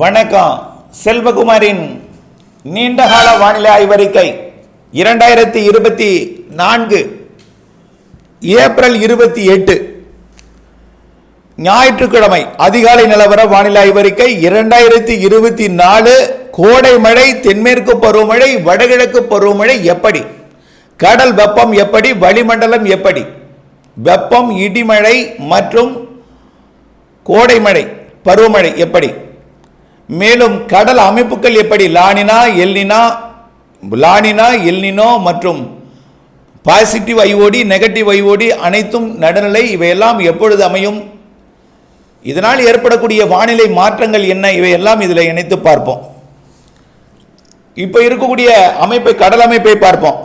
வணக்கம். செல்வகுமாரின் நீண்டகால வானிலை ஆய்வறிக்கை இரண்டாயிரத்தி இருபத்தி நான்கு ஏப்ரல் இருபத்தி எட்டு. ஞாயிற்றுக்கிழமை அதிகாலை நிலவர வானிலை ஆய்வறிக்கை இரண்டாயிரத்தி இருபத்தி நாலு கோடை மழை தென்மேற்கு பருவமழை வடகிழக்கு பருவமழை எப்படி? கடல் வெப்பம் எப்படி? வளிமண்டலம் எப்படி? வெப்பம் இடிமழை மற்றும் கோடை மழை பருவமழை எப்படி? மேலும் கடல் அமைப்புகள் எப்படி La Nina El Nino La Nina El Nino மற்றும் பாசிட்டிவ் ஐஓடி நெகட்டிவ் ஐஓடி அனைத்தும் நடுநிலை இவையெல்லாம் எப்பொழுது அமையும்? இதனால் ஏற்படக்கூடிய வானிலை மாற்றங்கள் என்ன? இவையெல்லாம் இதில் இணைத்து பார்ப்போம். இப்போ இருக்கக்கூடிய அமைப்பை கடல் அமைப்பை பார்ப்போம்.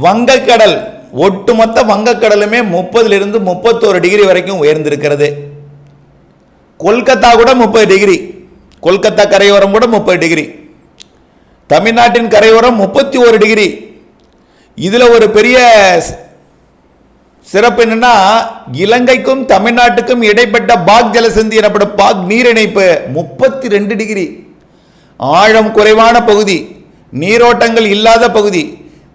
வங்கக்கடல் ஒட்டுமொத்த வங்கக்கடலுமே முப்பதிலிருந்து முப்பத்தோரு டிகிரி வரைக்கும் உயர்ந்திருக்கிறது. கொல்கத்தா கூட முப்பது டிகிரி. கொல்கத்தா கரையோரம் கூட முப்பது டிகிரி. தமிழ்நாட்டின் கரையோரம் முப்பத்தி ஒரு டிகிரி. இதில் ஒரு பெரிய சிறப்பு என்னன்னா இலங்கைக்கும் தமிழ்நாட்டுக்கும் இடைப்பட்ட பாக் ஜலசந்தி எனப்படும் பாக் நீர் இணைப்பு முப்பத்தி ரெண்டு டிகிரி. ஆழம் குறைவான பகுதி நீரோட்டங்கள் இல்லாத பகுதி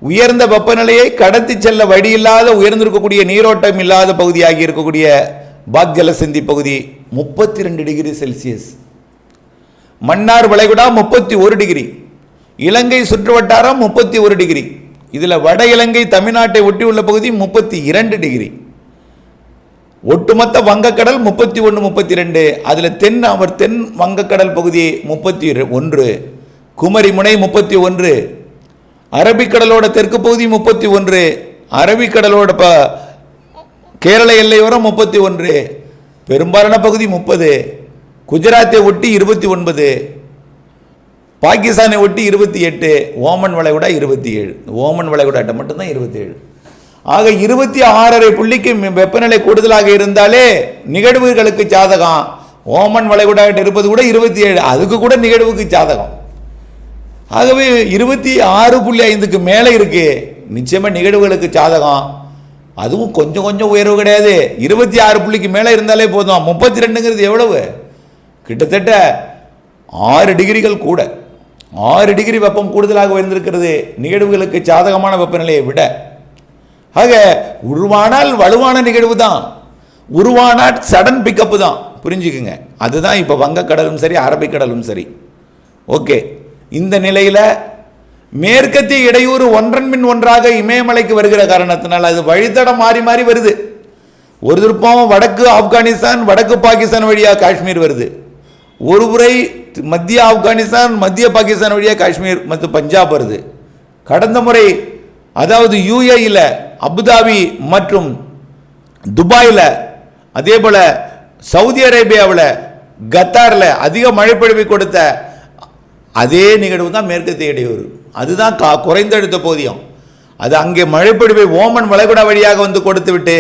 உயர்ந்த வெப்பநிலையை கடத்தி செல்ல வழி இல்லாத உயர்ந்திருக்கக்கூடிய நீரோட்டம் இல்லாத பகுதியாகி இருக்கக்கூடிய பாக்ஜலசந்தி பகுதி முப்பத்தி ரெண்டு டிகிரி செல்சியஸ். மன்னார் வளைகுடா முப்பத்தி ஒரு டிகிரி. இலங்கை சுற்றுவட்டாரம் முப்பத்தி ஒரு டிகிரி. இதில் வட இலங்கை தமிழ்நாட்டை ஒட்டியுள்ள பகுதி முப்பத்தி இரண்டு டிகிரி. ஒட்டுமொத்த வங்கக்கடல் முப்பத்தி ஒன்று முப்பத்தி ரெண்டு அதில் தென் அவர் தென் வங்கக்கடல் பகுதி முப்பத்தி ஒன்று. குமரி முனை முப்பத்தி ஒன்று. அரபிக்கடலோட தெற்கு பகுதி முப்பத்தி ஒன்று. அரபிக்கடலோட ப கேரள எல்லையோரம் முப்பத்தி ஒன்று பெரும்பாலான பகுதி முப்பது குஜராத்தை ஒட்டி இருபத்தி ஒன்பது பாகிஸ்தானை ஒட்டி இருபத்தி எட்டு ஓமன் வளைகுடா இருபத்தி ஏழு. ஓமன் வளைகுடாட்ட மட்டும்தான் இருபத்தி ஏழு. ஆக இருபத்தி ஆறரை புள்ளிக்கு வெப்பநிலை கூடுதலாக இருந்தாலே நிகழ்வுகளுக்கு சாதகம். ஓமன் வளைகுடாட்ட இருப்பது கூட இருபத்தி ஏழு அதுக்கு கூட நிகழ்வுக்கு சாதகம். ஆகவே இருபத்தி ஆறு புள்ளி ஐந்துக்கு மேலே இருக்கு நிச்சயமாக நிகழ்வுகளுக்கு சாதகம். அதுவும் கொஞ்சம் கொஞ்சம் உயர்வு கிடையாது. இருபத்தி ஆறு புள்ளிக்கு மேலே இருந்தாலே போதும். முப்பத்தி ரெண்டுங்கிறது எவ்வளவு? கிட்டத்தட்ட ஆறு டிகிரிகள் கூட. ஆறு டிகிரி வெப்பம் கூடுதலாக உயர்ந்திருக்கிறது. நிகழ்வுகளுக்கு சாதகமான வெப்பநிலையை விட. ஆக உருவானால் வலுவான நிகழ்வு தான். உருவானால் சடன் பிக்கப்பு தான். புரிஞ்சுக்குங்க. அதுதான் இப்போ வங்கக்கடலும் சரி அரபிக்கடலும் சரி. ஓகே. இந்த நிலையில் மேற்கத்திய இடையூறு ஒன்றன் பின் ஒன்றாக இமயமலைக்கு வருகிற காரணத்தினால் அது வழித்தடம் மாறி மாறி வருது. ஒரு திருப்பம் வடக்கு ஆப்கானிஸ்தான் வடக்கு பாகிஸ்தான் வழியாக காஷ்மீர் வருது. ஒரு முறை மத்திய ஆப்கானிஸ்தான் மத்திய பாகிஸ்தான் வழியாக காஷ்மீர் மற்றும் பஞ்சாப் வருது. கடந்த முறை அதாவது யுஏயில் அபுதாபி மற்றும் துபாயில் அதே போல் சவுதி அரேபியாவில் கத்தாரில் அதிக மழைப்பொழிவை கொடுத்த அதே நிகழ்வு தான் மேற்கத்திய இடையூறு. அதுதான் கா குறைந்தெடுத்த போதியம். அது அங்கே மழைப்பிடிவை ஓமன் வளைகுடா வழியாக வந்து கொடுத்து விட்டு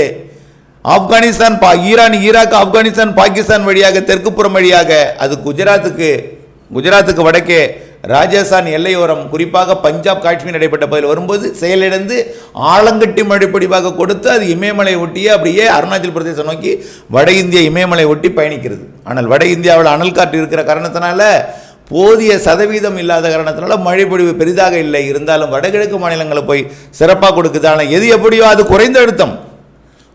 ஆப்கானிஸ்தான் பா ஈரான் ஈராக் ஆப்கானிஸ்தான் பாகிஸ்தான் வழியாக தெற்குப்புறம் வழியாக அது குஜராத்துக்கு குஜராத்துக்கு வடக்கே ராஜஸ்தான் எல்லையோரம் குறிப்பாக பஞ்சாப் காஷ்மீர் இடைப்பட்ட பகுதியில் வரும்போது செயலிழந்து ஆலங்கட்டி மழைப்பிடிவாக கொடுத்து அது இமயமலை ஒட்டியே அப்படியே அருணாச்சல் பிரதேசம் நோக்கி வட இந்திய இமயமலை ஒட்டி பயணிக்கிறது. ஆனால் வட இந்தியாவில் அனல் காற்று இருக்கிற காரணத்தினால போதிய சதவீதம் இல்லாத காரணத்தினால மழைப்பொழிவு பெரிதாக இல்லை. இருந்தாலும் வடகிழக்கு மாநிலங்களை போய் சிறப்பாக கொடுக்குது ஆனால் எது எப்படியோ அது குறைந்த அழுத்தம்.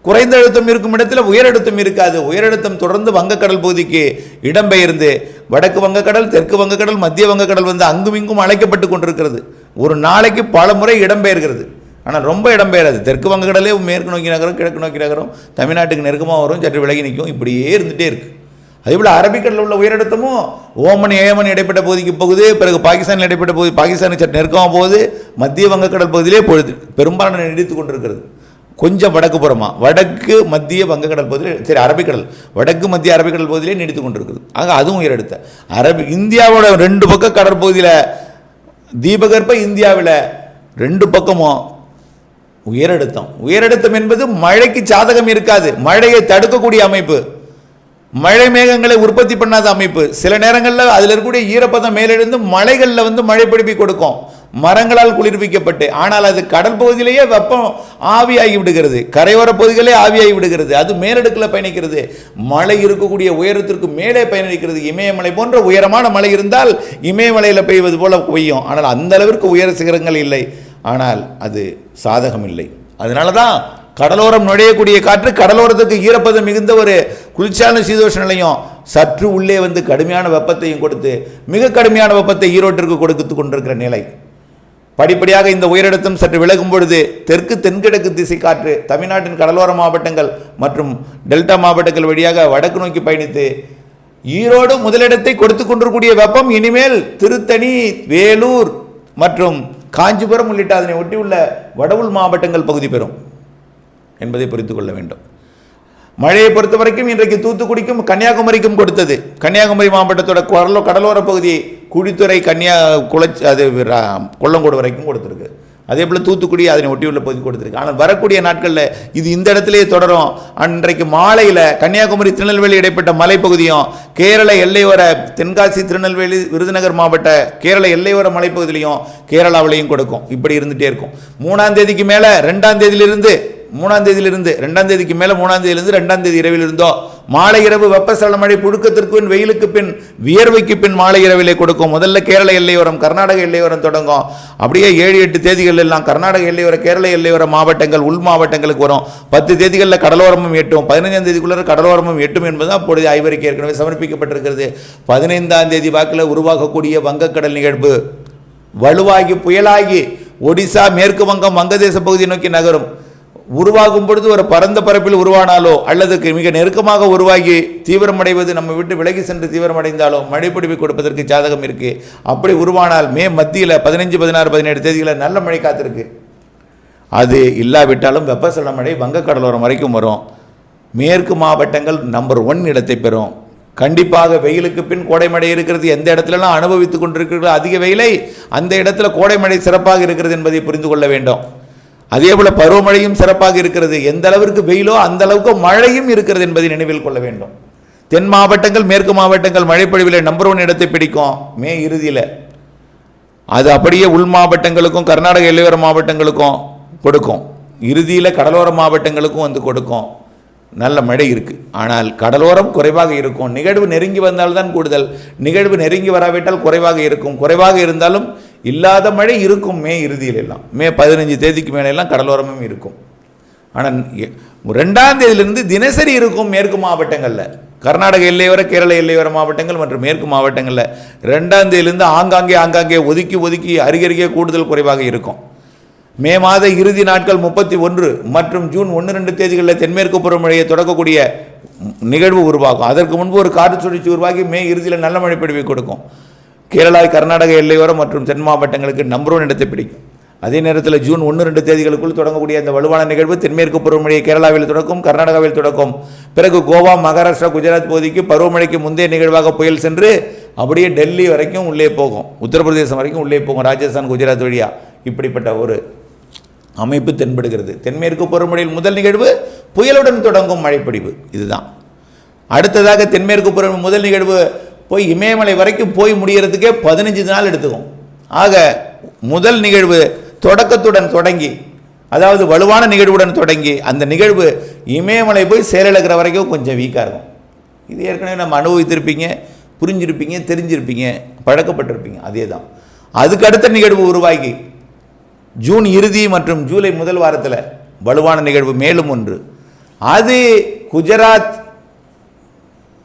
குறைந்த அழுத்தம் இருக்கும் இடத்துல உயரழுத்தம் இருக்காது. உயரழுத்தம் தொடர்ந்து வங்கக்கடல் பகுதிக்கு இடம்பெயர்ந்து வடக்கு வங்கக்கடல் தெற்கு வங்கக்கடல் மத்திய வங்கக்கடல் வந்து அங்கும் இங்கும் அழைக்கப்பட்டு கொண்டிருக்கிறது. ஒரு நாளைக்கு பல முறை இடம்பெயர்கிறது. ஆனால் ரொம்ப இடம்பெயராது. தெற்கு வங்கக்கடலே மேற்கு நோக்கி நகரம் கிழக்கு நோக்கி நகரம் தமிழ்நாட்டுக்கு நெருக்கமாக வரும் சற்று விலகி நிற்கும். இப்படியே இருந்துகிட்டே இருக்கு. அதேபோல் அரபிக்கடலில் உள்ள உயரழுத்தமும் ஓமன் ஏமன் இடைப்பட்ட பகுதிக்கு போகுது பிறகு பாகிஸ்தானில் இடைப்பட்ட பகுதி பாகிஸ்தானுக்கு சற்று நெருக்கமாக போகுது மத்திய வங்கக்கடல் பகுதியிலே பொழுது பெரும்பாலான நீடித்து கொண்டிருக்கிறது. கொஞ்சம் வடக்கு புறமா வடக்கு மத்திய வங்கக்கடல் பகுதியில் சரி அரபிக்கடல் வடக்கு மத்திய அரபிக்கடல் பகுதியிலே நீடித்து கொண்டிருக்கிறது. ஆக அதுவும் உயரெடுத்த. அரபி இந்தியாவோட ரெண்டு பக்கம் கடற்பகுதியில் தீபகற்ப இந்தியாவில் ரெண்டு பக்கமும் உயரழுத்தம் உயரழுத்தம் என்பது மழைக்கு சாதகம் இருக்காது. மழையை தடுக்கக்கூடிய அமைப்பு. மழை மேகங்களை உற்பத்தி பண்ணாத அமைப்பு. சில நேரங்களில் அதில் இருக்கக்கூடிய ஈரப்பதம் மேலெழுந்து மலைகளில் வந்து மழை பிடிப்பி கொடுக்கும். மரங்களால் குளிர்விக்கப்பட்டு ஆனால் அது கடல் பகுதியிலேயே வெப்பம் ஆவியாகி விடுகிறது. கரையோர பகுதிகளே ஆவியாகி விடுகிறது. அது மேலடுக்கில் பயணிக்கிறது. மழை இருக்கக்கூடிய உயரத்திற்கு மேலே பயணிக்கிறது. இமயமலை போன்ற உயரமான மழை இருந்தால் இமயமலையில் பெய்வது போல பெய்யும். ஆனால் அந்த அளவிற்கு உயர சிகரங்கள் இல்லை. ஆனால் அது சாதகம் இல்லை அதனால தான் கடலோரம் நுழையக்கூடிய காற்று கடலோரத்துக்கு ஈரப்பதம் மிகுந்த ஒரு குளிர்ச்சியான சீதோஷ நிலையம். சற்று உள்ளே வந்து கடுமையான வெப்பத்தையும் கொடுத்து மிக கடுமையான வெப்பத்தை ஈரோட்டிற்கு கொடுத்து கொண்டிருக்கிற நிலை. படிப்படியாக இந்த உயரிடத்தும் சற்று விலகும் பொழுது தெற்கு தென்கிழக்கு திசை காற்று தமிழ்நாட்டின் கடலோர மாவட்டங்கள் மற்றும் டெல்டா மாவட்டங்கள் வழியாக வடக்கு நோக்கி பயணித்து ஈரோடு முதலிடத்தை கொடுத்து கொண்டிருக்கூடிய வெப்பம் இனிமேல் திருத்தணி வேலூர் மற்றும் காஞ்சிபுரம் உள்ளிட்ட அதனை ஒட்டியுள்ள வடவுள் மாவட்டங்கள் பகுதி பெறும். என்பதை புரிந்து கொள்ள வேண்டும். மழையை பொறுத்த வரைக்கும் இன்றைக்கு தூத்துக்குடிக்கும் கன்னியாகுமரிக்கும் கொடுத்தது. கன்னியாகுமரி மாவட்டத்தோட கடலோ கடலோர பகுதி குழித்துறை கன்னியா குளச்சி அது ரா- கொல்லங்கோடு வரைக்கும் கொடுத்துருக்கு. அதே போல் தூத்துக்குடி அதனை ஒட்டியுள்ள பகுதி கொடுத்துருக்கு. ஆனால் வரக்கூடிய நாட்களில் இது இந்த இடத்துலையே தொடரும். அன்றைக்கு மாலையில் கன்னியாகுமரி திருநெல்வேலி இடைப்பட்ட மலைப்பகுதியும் கேரள எல்லையோர தென்காசி திருநெல்வேலி விருதுநகர் மாவட்ட கேரள எல்லையோர மலைப்பகுதியிலையும் கேரளாவிலையும் கொடுக்கும். இப்படி இருந்துகிட்டே இருக்கும். மூணாம் தேதிக்கு மேலே ரெண்டாம் தேதியிலிருந்து மூணாம் தேதியிலிருந்து ரெண்டாம் தேதிக்கு மேலே மூணாம் தேதியிலிருந்து ரெண்டாம் தேதி இரவிலிருந்தோ? மாலை இரவு வெப்பசலன மழை புழுக்கத்திற்கு பின் வெயிலுக்கு பின் வியர்வைக்கு பின் மாலை இரவிலே கொடுக்கும். முதல்ல கேரள எல்லையோரம் கர்நாடக எல்லையோரம் தொடங்கும். அப்படியே ஏழு எட்டு தேதிகள் எல்லாம் கர்நாடக எல்லையோர கேரள எல்லையோர மாவட்டங்கள் உள் மாவட்டங்களுக்கு வரும். பத்து தேதிகளில் கடலோரமும் எட்டும். பதினைஞ்சாம் தேதிக்குள்ள கடலோரமும் எட்டும் என்பது அப்பொழுது ஐவருக்கு ஏற்கனவே சமர்ப்பிக்கப்பட்டிருக்கிறது. பதினைந்தாம் தேதி வாக்கில் உருவாகக்கூடிய வங்கக்கடல் நிகழ்வு. வலுவாகி புயலாகி ஒடிசா மேற்கு வங்கம் வங்கதேச பகுதியை நோக்கி நகரும். உருவாகும் பொழுது ஒரு பரந்த பரப்பில் உருவானாலோ அல்லது மிக நெருக்கமாக உருவாகி தீவிரமடைவது நம்ம விட்டு விலகி சென்று தீவிரமடைந்தாலோ மழைப்பிடிப்பு கொடுப்பதற்கு ஜாதகம் இருக்குது அப்படி உருவானால் மே மத்தியில் பதினஞ்சு பதினாறு பதினேழு தேதிகளில் நல்ல மழை காத்திருக்கு. அது இல்லாவிட்டாலும் வெப்பசல மழை வங்கக்கடலோரம் வரைக்கும் வரும். மேற்கு மாவட்டங்கள் நம்பர் ஒன் இடத்தை பெறும். கண்டிப்பாக வெயிலுக்கு பின் கோடைமழை இருக்கிறது. எந்த இடத்துலலாம் அனுபவித்துக் கொண்டிருக்கிறீர்களோ அதிக வெயிலை அந்த இடத்துல கோடைமழை சிறப்பாக இருக்கிறது என்பதை புரிந்து கொள்ள வேண்டும். அதே போல பருவமழையும் சிறப்பாக இருக்கிறது. எந்த அளவிற்கு வெயிலோ அந்த அளவுக்கு மழையும் இருக்கிறது என்பதை நினைவில் கொள்ள வேண்டும். தென் மாவட்டங்கள் மேற்கு மாவட்டங்கள் மழைப்பொழிவில் நம்பர் ஒன் இடத்தை பிடிக்கும். மே இறுதியில். அது அப்படியே உள் மாவட்டங்களுக்கும் கர்நாடக எல்லையோர மாவட்டங்களுக்கும் கொடுக்கும். இறுதியில் கடலோர மாவட்டங்களுக்கும் வந்து கொடுக்கும். நல்ல மழை இருக்குது ஆனால் கடலோரம் குறைவாக இருக்கும். நிகழ்வு நெருங்கி வந்தால்தான் கூடுதல். நிகழ்வு நெருங்கி வராவிட்டால் குறைவாக இருக்கும். குறைவாக இருந்தாலும் இல்லாத மழை இருக்கும் மே இறுதியில் எல்லாம். மே பதினஞ்சு தேதிக்கு மேலே எல்லாம் கடலோரமும் இருக்கும். ஆனால் ரெண்டாம் தேதியிலிருந்து தினசரி இருக்கும் மேற்கு மாவட்டங்களில். கர்நாடக எல்லையோர கேரள எல்லையோர மாவட்டங்கள் மற்றும் மேற்கு மாவட்டங்களில் ரெண்டாம் தேதியிலிருந்து ஆங்காங்கே ஆங்காங்கே ஒதுக்கி ஒதுக்கி அருகருகே கூடுதல் குறைவாக இருக்கும். மே மாத இறுதி நாட்கள் முப்பத்தி ஒன்று மற்றும் ஜூன் ஒன்று ரெண்டு தேதிகளில் தென்மேற்கு பருவமழையை தொடக்கக்கூடிய நிகழ்வு உருவாகும். அதற்கு முன்பு ஒரு காற்று சுழற்சி உருவாகி மே இறுதியில் நல்ல மழை பிடிவை கொடுக்கும். கேரளா கர்நாடக எல்லையோரம் மற்றும் தென் மாவட்டங்களுக்கு நம்பர் ஒன் இடத்தை பிடிக்கும். அதே நேரத்தில் ஜூன் ஒன்று ரெண்டு தேதிகளுக்குள் தொடங்கக்கூடிய அந்த வலுவான நிகழ்வு தென்மேற்கு பருவமழையை கேரளாவில் தொடக்கும் கர்நாடகாவில் தொடக்கும். பிறகு கோவா மகாராஷ்டிரா குஜராத் பகுதிக்கு பருவமழைக்கு முந்தைய நிகழ்வாக புயல் சென்று அப்படியே டெல்லி வரைக்கும் உள்ளே போகும். உத்தரப்பிரதேசம் வரைக்கும் உள்ளே போகும் ராஜஸ்தான் குஜராத் வழியாக இப்படிப்பட்ட ஒரு அமைப்பு தென்படுகிறது. தென்மேற்கு பருவமழையில் முதல் நிகழ்வு புயலுடன் தொடங்கும் மழைப்பிடிவு இதுதான். அடுத்ததாக தென்மேற்கு பருவ முதல் நிகழ்வு போய் இமயமலை வரைக்கும் போய் முடியறதுக்கே பதினஞ்சு நாள் எடுத்துக்கும். ஆக முதல் நிகழ்வு தொடக்கத்துடன் தொடங்கி அதாவது வலுவான நிகழ்வுடன் தொடங்கி அந்த நிகழ்வு இமயமலை போய் செயலிழக்கிற வரைக்கும் கொஞ்சம் வீக்காக இருக்கும். இது ஏற்கனவே நம்ம அனுபவித்திருப்பீங்க புரிஞ்சிருப்பீங்க தெரிஞ்சிருப்பீங்க பழக்கப்பட்டிருப்பீங்க அதே தான் அதுக்கு அடுத்த நிகழ்வு உருவாகி ஜூன் இறுதி மற்றும் ஜூலை முதல் வாரத்தில் வலுவான நிகழ்வு மேலும் ஒன்று. அது குஜராத்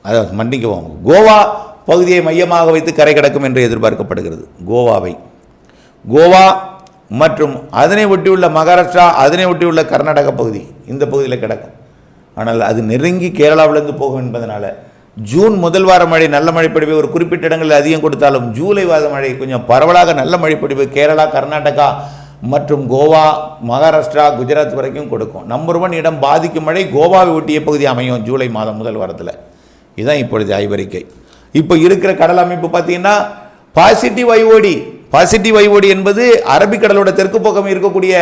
அதாவது மன்னிக்கவும் கோவா பகுதியை மையமாக வைத்து கரை கடக்கும் என்று எதிர்பார்க்கப்படுகிறது. கோவாவை. கோவா மற்றும் அதனை ஒட்டியுள்ள மகாராஷ்டிரா அதனை ஒட்டியுள்ள கர்நாடக பகுதி இந்த பகுதியில் கிடக்கும். ஆனால் அது நெருங்கி கேரளாவிலிருந்து போகும் என்பதனால் ஜூன் முதல் வார மழை நல்ல மழைப்பொழிவு ஒரு குறிப்பிட்ட இடங்களில் அதிகம் கொடுத்தாலும் ஜூலை வார மழை கொஞ்சம் பரவலாக நல்ல மழைப்பொழிவு கேரளா கர்நாடகா மற்றும் கோவா மகாராஷ்டிரா குஜராத் வரைக்கும் கொடுக்கும். நம்பர் ஒன் இடம் பாதிக்கும் மழை கோவாவை ஒட்டிய பகுதி அமையும் ஜூலை மாதம் முதல் வாரத்தில். இதுதான் இப்பொழுது ஆய்வறிக்கை. இப்போ இருக்கிற கடல் அமைப்பு பார்த்தீங்கன்னா பாசிட்டிவ் ஐஓடி பாசிட்டிவ் ஐஓடி என்பது அரபிக்கடலோட தெற்கு பக்கம் இருக்கக்கூடிய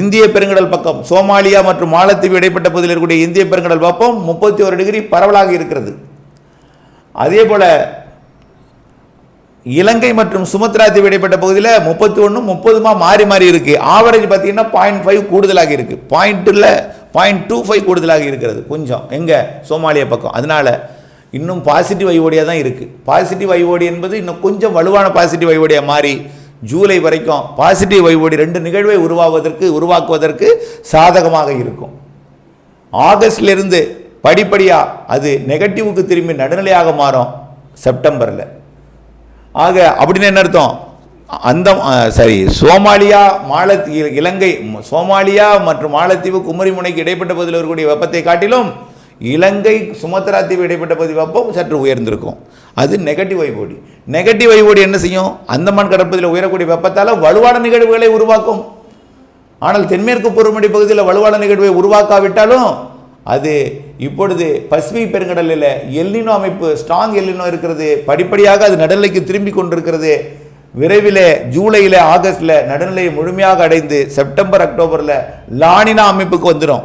இந்திய பெருங்கடல் பக்கம் சோமாலியா மற்றும் மாலத்தீவு இடைப்பட்ட பகுதியில் இருக்கக்கூடிய இந்திய பெருங்கடல் பக்கம் முப்பத்தி ஒரு டிகிரி பரவலாக இருக்கிறது. அதே போல இலங்கை மற்றும் சுமத்ரா தீவு இடைப்பட்ட பகுதியில் முப்பத்தி ஒன்று முப்பதுமா மாறி மாறி இருக்கு. ஆவரேஜ் பார்த்தீங்கன்னா பாயிண்ட் ஃபைவ் கூடுதலாக இருக்கு. பாயிண்ட்டில் பாயிண்ட் டூ ஃபைவ் கூடுதலாக இருக்கிறது. கொஞ்சம். எங்க? சோமாலியா பக்கம். அதனால இன்னும் பாசிட்டிவ் ஐஓடியாக தான் இருக்குது பாசிட்டிவ் ஐஓடி என்பது இன்னும் கொஞ்சம் வலுவான பாசிட்டிவ் ஐஓடியாக மாறி ஜூலை வரைக்கும் பாசிட்டிவ் ஐஓடி ரெண்டு நிகழ்வை உருவாவதற்கு உருவாக்குவதற்கு சாதகமாக இருக்கும். ஆகஸ்ட்லேருந்து படிப்படியாக அது நெகட்டிவுக்கு திரும்பி நடுநிலையாக மாறும் செப்டம்பரில். ஆக அப்படின்னு என்ன அர்த்தம்? அந்த சரி சோமாலியா மாலத்தீவு இலங்கை சோமாலியா மற்றும் மாலத்தீவு குமரிமுனைக்கு இடைப்பட்ட பகுதியில் இருக்கக்கூடிய வெப்பத்தை காட்டிலும் இலங்கை சுமத்ரா தீவு இடைப்பட்ட பகுதி வெப்பம் சற்று உயர்ந்திருக்கும். அது நெகட்டிவ் ஐபோடி நெகட்டிவ் ஐபோடி என்ன செய்யும்? அந்தமான் கடற்பகுதியில் உயரக்கூடிய வெப்பத்தால் வலுவான நிகழ்வுகளை உருவாக்கும். ஆனால் தென்மேற்கு பொறுமடி பகுதியில் வலுவான நிகழ்வை உருவாக்காவிட்டாலும் அது இப்பொழுது பசிபிக் பெருங்கடலில் எல்லினோ அமைப்பு ஸ்ட்ராங் எல்லினோ இருக்கிறது. படிப்படியாக அது நடுநிலைக்கு திரும்பி கொண்டிருக்கிறது. விரைவில் ஜூலையில் ஆகஸ்டில் நடுநிலையை முழுமையாக அடைந்து செப்டம்பர் அக்டோபரில் லானினா அமைப்புக்கு வந்துடும்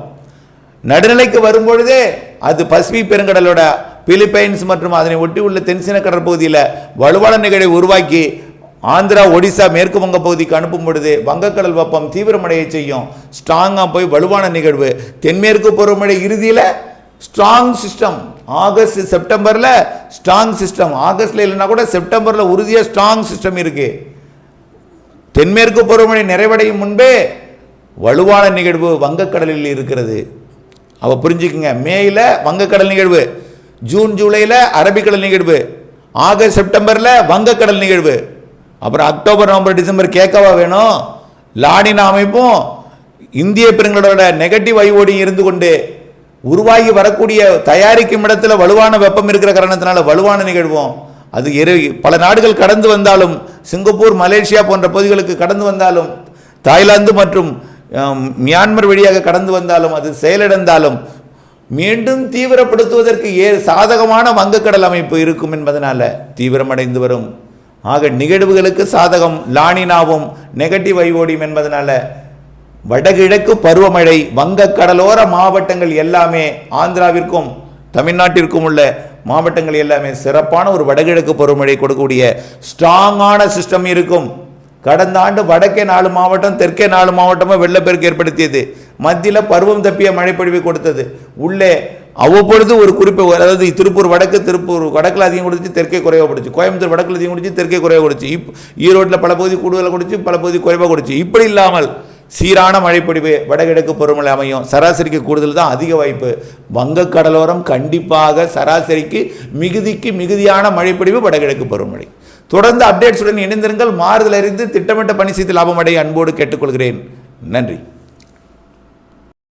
நடுநிலைக்கு வரும்பொழுதே அது பசிபிக் பெருங்கடலோட பிலிப்பைன்ஸ் மற்றும் அதனை ஒட்டி உள்ள தென்சீன கடற்பகுதியில் வலுவான நிகழ்வை உருவாக்கி ஆந்திரா ஒடிசா மேற்கு வங்க பகுதிக்கு அனுப்பும் பொழுது வங்கக்கடல் வெப்பம் தீவிரமடைய செய்யும். ஸ்ட்ராங்காக போய் வலுவான நிகழ்வு. தென்மேற்கு பருவமழை இறுதியில் ஸ்ட்ராங் சிஸ்டம் ஆகஸ்ட் செப்டம்பரில் ஸ்ட்ராங் சிஸ்டம் ஆகஸ்ட்ல இல்லைனா கூட செப்டம்பரில் உறுதியாக ஸ்ட்ராங் சிஸ்டம் இருக்குது தென்மேற்கு பருவமழை நிறைவடையும் முன்பே வலுவான நிகழ்வு வங்கக்கடலில் இருக்கிறது. அப்போ புரிஞ்சுக்குங்க. மேயில் வங்கக்கடல் நிகழ்வு. ஜூன் ஜூலையில் அரபிக்கடல் நிகழ்வு. ஆகஸ்ட் செப்டம்பரில் வங்கக்கடல் நிகழ்வு. அப்புறம் அக்டோபர் நவம்பர் டிசம்பர் கேட்கவா வேணும்? லாடின அமைப்பும் இந்திய பெருங்களோட நெகட்டிவ் ஐஓடி இருந்து கொண்டு உருவாகி வரக்கூடிய தயாரிக்கும் இடத்துல வலுவான வெப்பம் இருக்கிற காரணத்தினால வலுவான நிகழ்வும். அது எரு பல நாடுகள் கடந்து வந்தாலும் சிங்கப்பூர் மலேசியா போன்ற பகுதிகளுக்கு கடந்து வந்தாலும் தாய்லாந்து மற்றும் மியான்மர் வழியாக கடந்து வந்தாலும் அது செயலிழந்தாலும் மீண்டும் தீவிரப்படுத்துவதற்கு ஏ சாதகமான வங்கக்கடல் அமைப்பு இருக்கும் என்பதனால் தீவிரமடைந்து வரும். ஆக நிகழ்வுகளுக்கு சாதகம் லானினாவும் நெகட்டிவ் ஐவோடியும் என்பதனால வடகிழக்கு பருவமழை வங்க கடலோர மாவட்டங்கள் எல்லாமே ஆந்திராவிற்கும் தமிழ்நாட்டிற்கும் உள்ள மாவட்டங்கள் எல்லாமே சிறப்பான ஒரு வடகிழக்கு பருவமழை கொடுக்கக்கூடிய ஸ்ட்ராங்கான சிஸ்டம் இருக்கும். கடந்த ஆண்டு வடக்கே நாலு மாவட்டம் தெற்கே நாலு மாவட்டமாக வெள்ளப்பெருக்கு ஏற்படுத்தியது. மத்தியில் பருவம் தப்பிய மழைப்பொழிவை கொடுத்தது. உள்ளே அவ்வப்பொழுது ஒரு குறிப்பை அதாவது திருப்பூர் வடக்கு திருப்பூர் வடக்கில் அதிகம் கொடுத்து தெற்கே குறைவாக கொடுச்சு. கோயம்புத்தூர் வடக்கில் அதிகம் கொடுத்து தெற்கே குறைவாக கொடுத்து இப் ஈரோட்டில் பல பகுதி கூடுதலாக கொடுச்சு பல பகுதி குறைவாக கொடுத்து இப்படி இல்லாமல் சீரான மழைப்பொழிவு வடகிழக்கு பருவமழை அமையும். சராசரிக்கு கூடுதல் தான் அதிக வாய்ப்பு. வங்க கடலோரம் கண்டிப்பாக சராசரிக்கு மிகுதிக்கு மிகுதியான மழைப்பொழிவு வடகிழக்கு பருவமழை தொடர்ந்து அப்டேட்ஸுடன் இணைந்திருங்கள். மாறுதல் அறிந்து திட்டமிட்ட பணி செய்து லாபமடைய அன்போடு கேட்டுக்கொள்கிறேன். நன்றி.